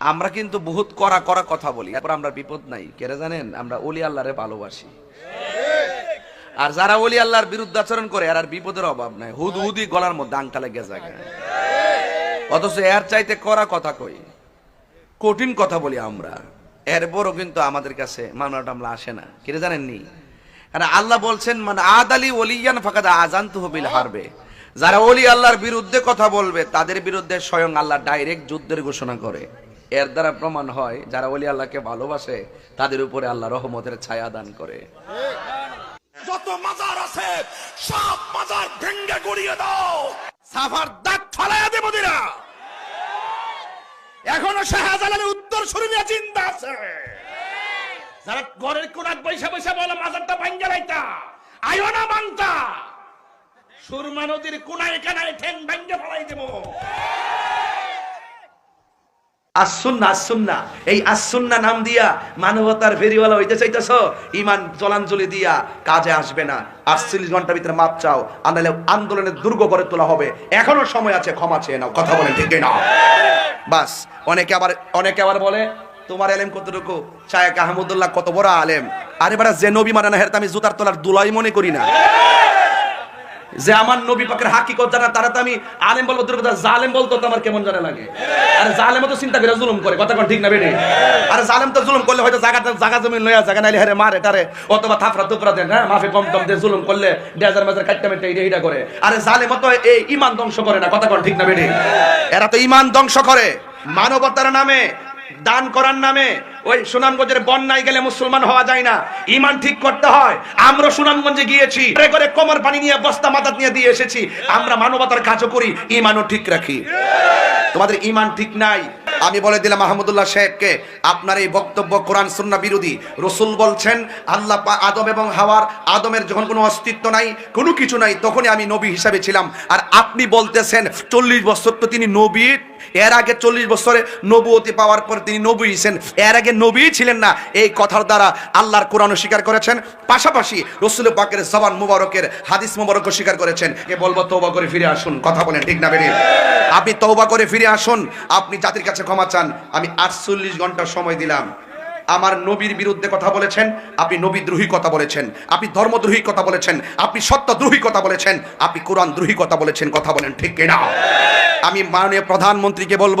আমরা কিন্তু বহুত করা করা কথা বলি। তারপর আমরা বিপদ নাই। কেরে জানেন? আমরা অলি আল্লাহরে ভালোবাসি। আর যারা অলি আল্লাহর বিরুদ্ধাচরণ করে আর বিপদের অভাব নাই। হুদ হুদি গলার মধ্যে আংটা লেগে যায় অথচ এর চাইতে করা কথা কই? কঠিন কথা বলি আমরা। এরপরও কিন্তু আমাদের কাছে মামলা টামলা আসে না। কিরে জানেননি? কারণ আল্লাহ বলছেন মানে আদ আদালি ওলিয়ান ফাঁকা আজান তো হবিল হারবে। যারা ওলি আল্লাহর বিরুদ্ধে কথা বলবে, তাদের বিরুদ্ধে স্বয়ং আল্লাহ ডাইরেক্ট যুদ্ধের ঘোষণা করে। এর দ্বারা প্রমাণ হয়, যারা ওলি আল্লাহকে ভালোবাসে, তাদের উপরে আল্লাহ রহমতের ছায়া দান করে। যত মাজার আছে, সব মাজার ভেঙ্গে গড়িয়ে দাও। সাফার দাঁত ফালাইয়া দেব দিরা। এখনও শাহজালালের উত্তর শরীরে চিন্তা আছে। যারা ঘরের কোনাত বৈশা বৈশা বলে, মাজারটা ভাঙ্গে লাইতা আয়ো না মাংতা সুরমা নদীর কোনায় কানায় ঠেং ভাঙ্গে ফেলাই দেব। আন্দোলনের দুর্গ গড়ে তোলা হবে। এখনও সময় আছে, ক্ষমা চেয়ে নাও। কথা বলেন ঠিক না বাস, অনেকে আবার অনেকে আবার বলে, তোমার এলেম কতটুকু? শায়েক আহমদুল্লাহ কত বড় আলেম। আরে বেড়া যে নবী না হেরতে আমি জুতার তলার দুলাই মনে করি না। যে আমার নবী পাকের হাকিকত জানা তারা তো আমি আলেম বলব দূর কথা, জালেম বলতো তো আমার কেমন জানা লাগে? আর জালেম তো চিন্তা করে জুলুম করে, কথা কোন ঠিক না বেটে? আর জালেম তো জুলুম করলে হয়তো জায়গা জায়গা জমি লয়া জায়গা নাইলে হেরে মারে টারে অথবা থাফরা তুফরা দেন হ্যাঁ? মাফে কম কম দিয়ে জুলুম করলে ডেজার মাজার কাটটা মেটে এটা এটা করে। আরে জালেম তো এই ইমান ধ্বংস করে না, কথা কোন ঠিক না বেটে? এরা তো ইমান ধ্বংস করে। মানবতার নামে দান করার নামে ওই সুনামগঞ্জের বন্যায় গেলে মুসলমান হওয়া যায় না। ইমান ঠিক করতে হয়। আমরা সুনামগঞ্জে গিয়েছি। করে কোমর পানি নিয়ে, বস্তা মাথাত নিয়ে দিয়ে এসেছি। আমরা মানবতার কাজও করি ইমানও ঠিক রাখি। তোমাদের ইমান ঠিক নাই। আমি বলে দিলাম মাহমুদুল্লাহ শেখকে আপনার এই বক্তব্য কোরআন সুন্না বিরোধী। রসুল বলছেন, আল্লাহ আদম এবং হাওয়ার, আদমের যখন কোনো অস্তিত্ব নাই, কোনো কিছু নাই, তখনই আমি নবী হিসাবে ছিলাম। আর আপনি বলতেছেন, চল্লিশ বছর তো তিনি নবী এর আগে চল্লিশ বছরে নবুয়তি পাওয়ার পর তিনি নবী ছিলেন। এর আগে নবী ছিলেন না। এই কথার দ্বারা আল্লাহর কোরআন স্বীকার করেছেন। পাশাপাশি রসুল পাকের জবান মুবারকের হাদিস মুবারক স্বীকার করেছেন। কে বলব তৌবা করে ফিরে আসুন। কথা বলেন ঠিক না বেরিয়ে আপনি তৌবা করে ফিরে আসুন। আপনি জাতির কাছে ক্ষমা চান। আমি আটচল্লিশ ঘণ্টা সময় দিলাম। আমার নবীর বিরুদ্ধে কথা বলেছেন, আপনি নবী দ্রোহী কথা বলেছেন, আপনি ধর্মদ্রোহী কথা বলেছেন, আপনি সত্য দ্রোহী কথা বলেছেন, আপনি কোরআন দ্রোহী কথা বলেছেন, কথা বলেন ঠিক কিনা? আমি মাননীয় প্রধানমন্ত্রীকে বলব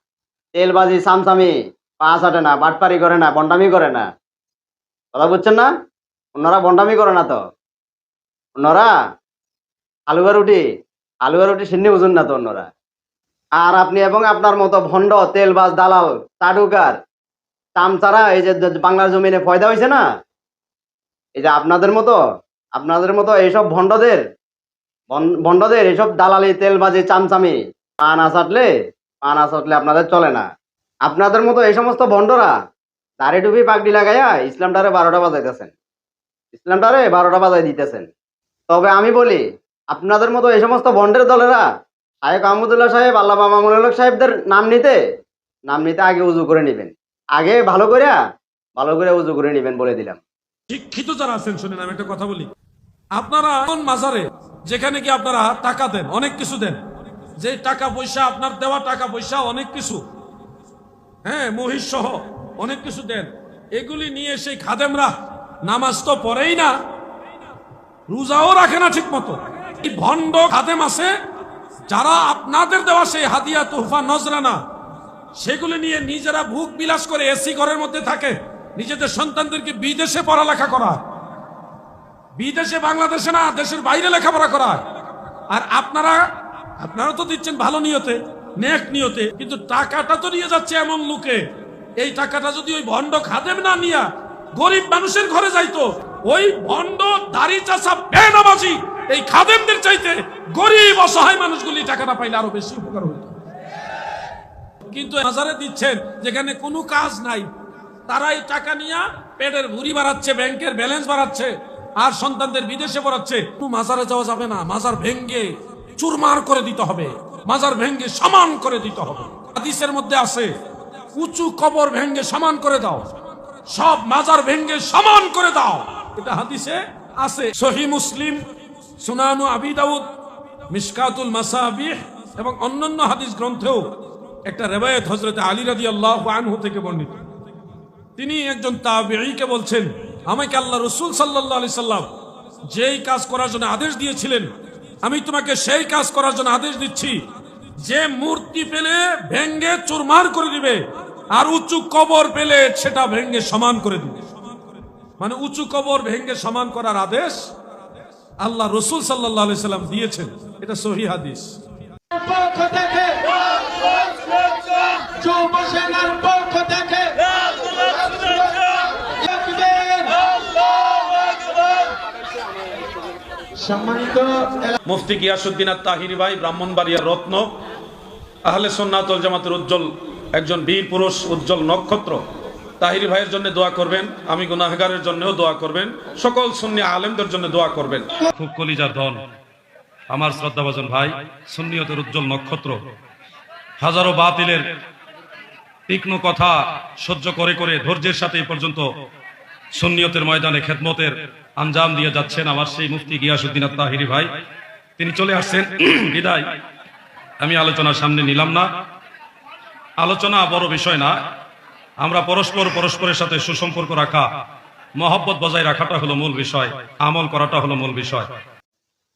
তেলবাজি, সামসামি, পাঁচ আটে না, বাটপারি করে না, বন্ডামি করে না। কথা বুঝছেন না? অন্যরা বন্ডামি করে না তো। অন্যরা আলুয়া রুটি আলুয়া রুটি সিন্নি বুঝুন না তো অন্যরা। আর আপনি এবং আপনার মতো ভণ্ড, তেলবাজ, দালাল চাডুকার চামচারা, এই যে বাংলার জমিনে ফয়দা হয়েছে না? এই যে আপনাদের মতো আপনাদের মতো এইসব ভণ্ডদের বন- এইসব দালালি, তেলবাজি, চামচামি পা না চাটলে পা না চাটলে আপনাদের চলে না। আপনাদের মতো এই সমস্ত বন্ডরা দাড়ি টুপি পাগড়ি লাগাইয়া ইসলামটারে বারোটা বাজাইতেছেন। ইসলামটারে বারোটা বাজাই দিতেছেন। তবে আমি বলি, আপনাদের মতো এই সমস্ত বন্ডের দলেরা শাহেক আহমদুল্লাহ সাহেব, আল্লাহ মামুনুল হক সাহেবদের নাম নিতে নাম নিতে আগে উজু করে নেবেন। আগে ভালো করে ভালো করে উজু করে নেবেন বলে দিলাম। শিক্ষিত যারা আছেন, শুনেন, আমি একটা কথা বলি। আপনারা মাজারে, যেখানে কি আপনারা টাকা দেন, অনেক কিছু দেন যে টাকা পয়সা, আপনার দেওয়া টাকা পয়সা, অনেক কিছু। হ্যাঁ মহিষ সহ অনেক কিছু দেন। এগুলি নিয়ে সেই খাদেমরা নামাজ তো পড়েই না, রোজাও রাখে না ঠিক মতো ভণ্ড খাদেম আছে, যারা আপনাদের দেওয়া সেই হাদিয়া, তোহফা, নজরানা, সেগুলি নিয়ে নিজেরা ভুক বিলাস করে এসি ঘরের মধ্যে থাকে। নিজেদের সন্তানদেরকে বিদেশে পড়ালেখা করা বিদেশে, বাংলাদেশে না, দেশের বাইরে লেখাপড়া করা আর আপনারা আপনারা তো দিচ্ছেন ভালো নিয়তে, নেক নিয়তে, কিন্তু টাকাটা তো নিয়ে যাচ্ছে এমন লোকে। এই টাকাটা যদি ওই ভণ্ড খাদেম না নিয়া গরিব মানুষের ঘরে যাইতো, ওই ভণ্ড দাড়ি চাষা বেনামাজি, এই খাদেমদের চাইতে গরিব, অসহায় মানুষগুলি টাকাটা পাইলে আরও বেশি উপকার হইতো। কিন্তু হাজারে দিচ্ছেন, যেখানে কোনো কাজ নাই, তারাই টাকা নিয়ে পেটের ভুড়ি বাড়াচ্ছে, ব্যাংকের ব্যালেন্স বাড়াচ্ছে, আর সন্তানদের বিদেশে পড়াচ্ছে। মাজারে যাওয়া যাবে না, মাজার ভেঙ্গে। চুরমার করে দিতে হবে। মাজার ভেঙ্গে সমান করে দিতে হবে। হাদিসের মধ্যে আছে, উঁচু কবর ভেঙ্গে সমান করে দাও, সব মাজার ভেঙ্গে সমান করে দাও। এটা হাদিসে আছে। সহি মুসলিম, সুনানু আবি দাউদ, মিসকাতুল মাসাবিহ এবং অন্যান্য হাদিস গ্রন্থেও একটা রেবায়ত হজরত আলী রাদি আল্লাহ আনহু থেকে বর্ণিত। তিনি একজন তাবেঈকে বলছেন, আমাকে আল্লাহ রসুল সাল্লাহ আলি সাল্লাম যেই কাজ করার জন্য আদেশ দিয়েছিলেন আমি তোমাকে সেই কাজ করার জন্য আদেশ দিচ্ছি। যে মূর্তি পেলে ভেঙ্গে চুরমার করে দিবে, আর উঁচু কবর পেলে সেটা ভেঙ্গে সমান করে দিবে। মানে উঁচু কবর ভেঙ্গে সমান করার আদেশ আল্লাহ রসুল সাল্লাম দিয়েছেন। এটা সহি হাদিস। পক্ষ থেকে সম্মানিত মুফতি গিয়াসুদ্দিন আর তাহিরি ভাই ব্রাহ্মণবাড়িয়ার রত্ন। আহলে সন্ন্যাতল জামাতের উজ্জ্বল একজন বীর পুরুষ উজ্জ্বল নক্ষত্র। তাহিরি ভাইয়ের জন্য দোয়া করবেন আমি গুনাহগারের জন্যও দোয়া করবেন সকল সুন্নি আলেমদের জন্য দোয়া করবেন। খুব কলিজার ধন আমার শ্রদ্ধাভাজন ভাই সুন্নিয়তের উজ্জ্বল নক্ষত্র। হাজারো বাতিলের তীক্ষ্ণ কথা সহ্য করে করে ধৈর্যের সাথে এই পর্যন্ত সুন্নিয়তের ময়দানে খেদমতের আঞ্জাম দিয়ে যাচ্ছেন আমার সেই মুফতি গিয়াসুদ্দিন তাহিরি ভাই। তিনি চলে আসছেন, বিদায়। আমি আলোচনার সামনে নিলাম না। আলোচনা বড় বিষয় না। আমরা পরস্পর পরস্পরের সাথে সুসম্পর্ক রাখা, মহব্বত বজায় রাখাটা হলো মূল বিষয়, আমল করাটা হলো মূল বিষয়।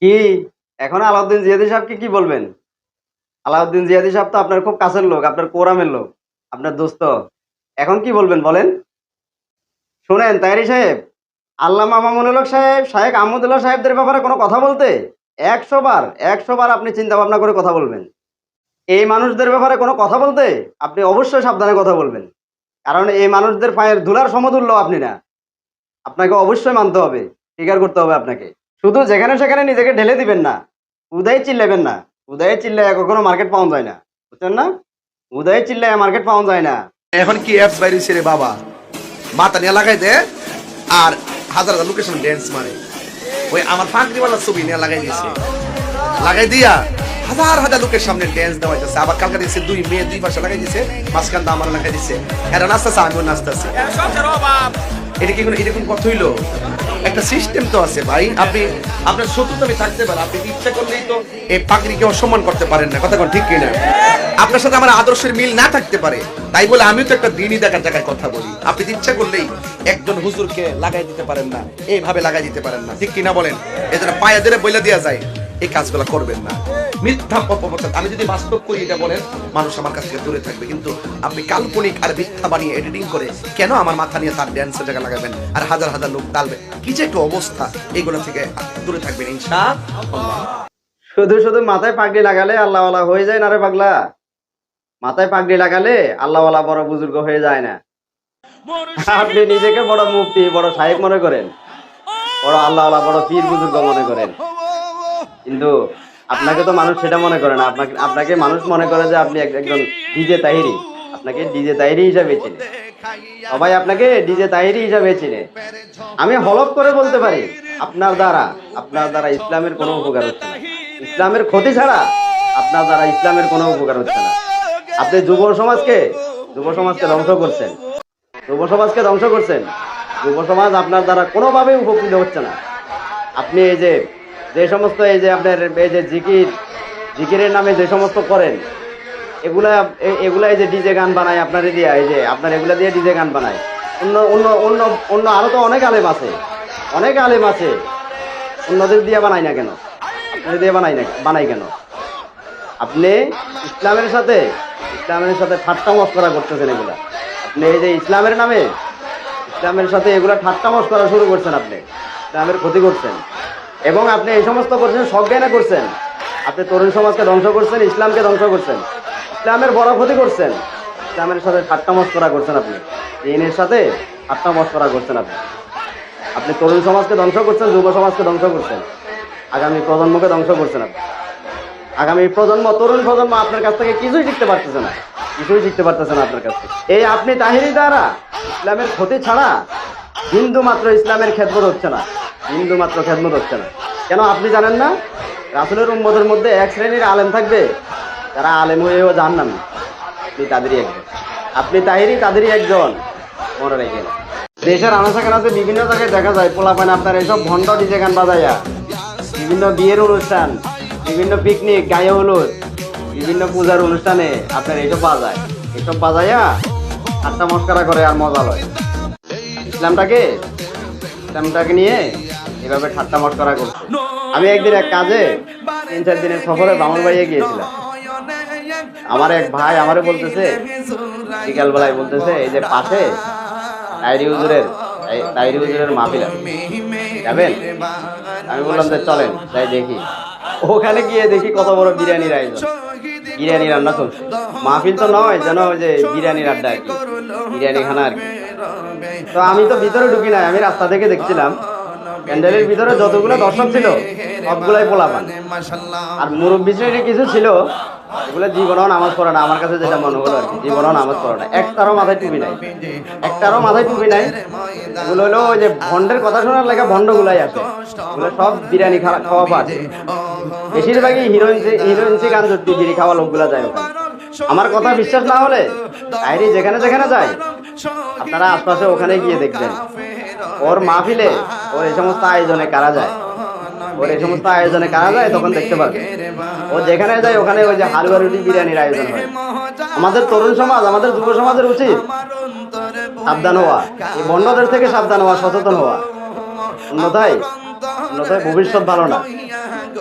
কি? এখন আলাউদ্দিন জিয়াদি সাহেবকে কি বলবেন? আলাউদ্দিন জিয়াদি সাহেব তো আপনার খুব কাছের লোক, আপনার কোরামের লোক, আপনার দোস্ত। এখন কি বলবেন বলেন? শুনেন, তাইরি সাহেব আল্লাহ মামুনুল হক সাহেব শাহেক আহমদুল্লাহ সাহেবদের ব্যাপারে কোনো কথা বলতে? একশো বার একশো বার আপনি চিন্তা ভাবনা করে কথা বলবেন। এই মানুষদের ব্যাপারে কোনো কথা বলতে? আপনি অবশ্যই সাবধানে কথা বলবেন। কারণ এই মানুষদের পায়ের ধুলার সমতুল্য আপনি না। আপনাকে অবশ্যই মানতে হবে, স্বীকার করতে হবে আপনাকে। শুধু যেখানে সেখানে নিজেকে ঢেলে দিবেন না। উদয় চিল্লাবেন না। উদয় চিল্লায় কখনো মার্কেট পাওয়া যায় না। বুঝছেন না? উদয় চিল্লায় মার্কেট পাওয়া যায় না। এখন কি অ্যাপস বাইরেছে রে বাবা? মাথা নিয়ে লাগাই দে, আর হাজার হাজার লোকেশন ড্যান্স মারে। ওই আমার ফাঁকরিওয়ালার ছবি নিয়ে লাগাই দিয়েছে। লাগাই দিয়া হাজার হাজার লোকের সামনে ড্যান্স দেওয়া যাচ্ছে আবার কালকে দিয়েছে দুই মেয়ে দুই পাশে লাগাই দিয়েছে, মাঝখান দা আমার লাগাই দিয়েছে। এরা নাচতেছে, আমিও নাচতেছি। এটা কি কোনো এরকম কথা হইল? একটা সিস্টেম তো আছে ভাই। আপনি, আপনার শত্রুতামি থাকতে পারেন আপনি ইচ্ছা করলেই তো এই পাগড়িকে অসম্মান করতে পারেন না, কথা ঠিক কিনা? আপনার সাথে আমার আদর্শের মিল না থাকতে পারে, তাই বলে আমিও তো একটা দিনই দেখার জায়গায় কথা বলি। আপনি ইচ্ছা করলেই একজন হুজুরকে লাগাই দিতে পারেন না, এইভাবে লাগাই দিতে পারেন না, ঠিক কিনা বলেন? এজন্য পায়ে ধরে বইলে দেওয়া যায়, এই কাজগুলো করবেন না। মিথ্যা অপপ্রচার। আমি যদি বাস্তব করি এটা বলেন, মানুষ আমার কাছ থেকে দূরে থাকবে। কিন্তু আপনি কাল্পনিক আর মিথ্যা বানিয়ে এডিটিং করে কেন আমার মাথা নিয়ে তার ড্যান্সের জায়গা লাগাবেন আর হাজার হাজার লোক তালবে? কি যে একটা অবস্থা, এগুলো থেকে দূরে থাকবেন ইনশা শুধু শুধু মাথায় পাগড়ি লাগালে আল্লাহওয়ালা হয়ে যায় না রে পাগলা? মাথায় পাগড়ি লাগালে আল্লাহওয়ালা বড় বুজুর্গ হয়ে যায় না। আপনি নিজেকে বড় মুফতি, বড় সাহেব মনে করেন? বড় আল্লাহওয়ালা বড় পীর বুজুর্গ মনে করেন। কিন্তু আপনাকে তো মানুষ সেটা মনে করে না। আপনাকে আপনাকে মানুষ মনে করে যে আপনি এক- একজন ডিজে তাহিরি। আপনাকে ডিজে তাহিরি হিসাবে চিনে। সবাই আপনাকে ডিজে তাহিরি হিসাবে চিনে। আমি হলফ করে বলতে পারি, আপনার দ্বারা আপনার দ্বারা ইসলামের কোনো উপকার হচ্ছে না। ইসলামের ক্ষতি ছাড়া আপনার দ্বারা ইসলামের কোনো উপকার হচ্ছে না। আপনি যুব সমাজকে যুব সমাজকে ধ্বংস করছেন। যুব সমাজকে ধ্বংস করছেন। যুব সমাজ আপনার দ্বারা কোনোভাবেই উপকৃত হচ্ছে না। আপনি এই যে যে সমস্ত এই যে আপনার এই যে জিকির, জিকিরের নামে যে সমস্ত করেন, এগুলা এগুলা এই যে ডিজে গান বানায় আপনার এই যে আপনার এগুলা দিয়ে ডিজে গান বানায়। অন্য অন্য অন্য অন্য আরও তো অনেক আলেম আছে, অনেক আলেম আছে। অন্যদের দিয়ে বানাই না কেন? আপনাদের দিয়ে বানাই না বানাই কেন? আপনি ইসলামের সাথে ইসলামের সাথে ঠাট্টা মস্করা করতেছেন এগুলা। আপনি এই যে ইসলামের নামে, ইসলামের সাথে এগুলা ঠাট্টা মস্করা শুরু করছেন আপনি, ইসলামের ক্ষতি করছেন। এবং আপনি এই সমস্ত করছেন, সজ্ঞানে করছেন। আপনি তরুণ সমাজকে ধ্বংস করছেন, ইসলামকে ধ্বংস করছেন। ইসলামের বড় ক্ষতি করছেন। ইসলামের সাথে ঠাট্টা মস্করা করছেন আপনি। দিনের সাথে ঠাট্টা মস্করা করছেন আপনি। আপনি তরুণ সমাজকে ধ্বংস করছেন, যুব সমাজকে ধ্বংস করছেন। আগামী প্রজন্মকে ধ্বংস করছেন আপনি। আগামী প্রজন্ম, তরুণ প্রজন্ম আপনার কাছ থেকে কিছুই শিখতে পারতেছে না। কিছুই শিখতে পারতেছে না আপনার কাছ থেকে। এই আপনি তাহিরি দ্বারা ইসলামের ক্ষতি ছাড়া হিন্দু মাত্র ইসলামের খেদমত হচ্ছে না। হিন্দু মাত্র খেদমত হচ্ছে না। কেন আপনি জানেন না? রাসুলের উম্মদের মধ্যে এক শ্রেণির আলেম থাকবে, তারা আলেম হয়েও জান না আপনি তাদেরই একজন। আপনি তাহিরি তাদেরই একজন। মনে রেখেন দেশের আনাচা কানাচে বিভিন্ন জায়গায় দেখা যায় পোলা পান আপনার এইসব ভণ্ড ডিজে গান বাজাইয়া বিভিন্ন বিয়ের অনুষ্ঠান, বিভিন্ন পিকনিক গায়ে হলুদ, বিভিন্ন পূজার অনুষ্ঠানে আপনার এইসব বাজায়। এইসব বাজাইয়া ঠাট্টা মস্কারা করে আর মজা লয়। ইসলামটাকে ইসলামটাকে নিয়ে এভাবে ঠাট্টা মস্করা করছে আমি একদিন এক কাজে তিন চার দিনের সফরে বামনবাড়িয়ে গিয়েছিলাম। আমার এক ভাই আমারে বলতেছে, বিকালবেলায় বলতেছে, এই যে পাশে ডায়েরি হুজুরের ডায়েরি হুজুরের মাহফিল যাবেন? আমি বললাম যে চলেন তাই দেখি। ওখানে গিয়ে দেখি কত বড় বিরিয়ানির আয়োজন। বিরিয়ানি রান্না চলছে। মাহফিল তো নয়, যেন ওই যে বিরিয়ানির আড্ডা আর কি। বিরিয়ানি খানা আর কি। তো আমি তো ভিতরে ঢুকি নাই, আমি রাস্তা থেকে দেখছিলাম। প্যান্ডেলের ভিতরে যতগুলো দর্শক ছিল, সবগুলাই পোলাপান। আর মুরব্বী শ্রেণির কিছু ছিল এগুলো জীবনও নামাজ পড়ে না। আমার কাছে যেটা মনে হলো আর কি, জীবনও নামাজ পড়ে না। একটারও মাথায় টুপি নাই। একটারও মাথায় টুপি নাই। এগুলো হলো ওই যে ভন্ডের কথা শোনার লেখা ভন্ডগুলাই আছে। এগুলো সব বিরিয়ানি খাওয়া পাঠ বেশিরভাগই হিরোইন হিরোইনসি গান সত্যি বিড়ি খাওয়া লোকগুলা যায় ওখানে। আমার কথা বিশ্বাস না হলে ডায়েরি যেখানে যেখানে যায়, আপনারা আশপাশে ওখানে গিয়ে দেখবেন। ওর মাহফিলে ওর এই সমস্ত আয়োজনে কারা যায়? ওর এই সমস্ত আয়োজনে কারা যায় তখন দেখতে পাবে ও যেখানে যায় ওখানে ওই যে হালুয়া রুটি বিরিয়ানির আয়োজন হয়। আমাদের তরুণ সমাজ, আমাদের যুব সমাজের উচিত সাবধান হওয়া। এই বন্যদের থেকে সাবধান হওয়া, সচেতন হওয়া। অন্যথায় অন্যথায় ভবিষ্যৎ ভালো না।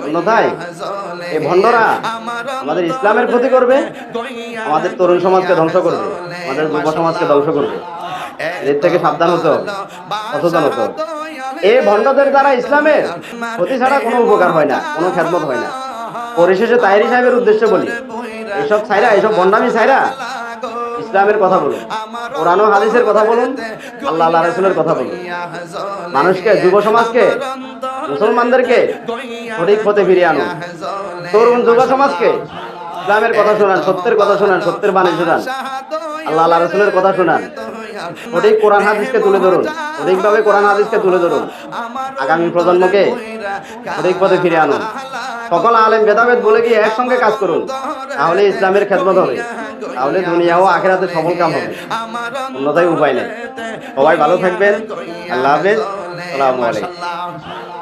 অন্যথায়, এই ভণ্ডরা আমাদের ইসলামের ক্ষতি করবে, আমাদের তরুণ সমাজকে ধ্বংস করবে, আমাদের যুব সমাজকে ধ্বংস করবে। এদের থেকে সাবধান হতে হতে এই ভণ্ডদের দ্বারা ইসলামের ক্ষতি ছাড়া কোনো উপকার হয় না, কোনো খেদমত হয় না। পরিশেষে তাইরি সাহেবের উদ্দেশ্যে বলি এইসব ছাইরা এইসব ভণ্ডামি ছাইরা ইসলামের কথা বলুন, কোরআন হাদিসের কথা বলুন, আল্লাহ আল্লাহ রসুলের কথা বলুন। মানুষকে, যুব সমাজকে, মুসলমানদেরকে সঠিক পথে ফিরিয়ে আনুন। তরুণ, যুব সমাজকে ইসলামের কথা শোনান, সত্যের কথা শোনান, সত্যের বাণী শোনান। আল্লাহ আল্লাহ রসুলের কথা শোনান। সঠিক কোরআন হাদিসকে তুলে ধরুন, সঠিকভাবে কোরআন হাদিসকে তুলে ধরুন। আগামী প্রজন্মকে সঠিক পথে ফিরে আনুন। সকল আলেম ভেদাভেদ বলে গিয়ে একসঙ্গে কাজ করুন। তাহলে ইসলামের খেদমত হবে। তাহলে দুনিয়া ও আখেরাতে সফল কাম হবে। অন্যথায় উপায় নেই। সবাই ভালো থাকবেন। আল্লাহ হাফেজ। সালামু আলাইকুম।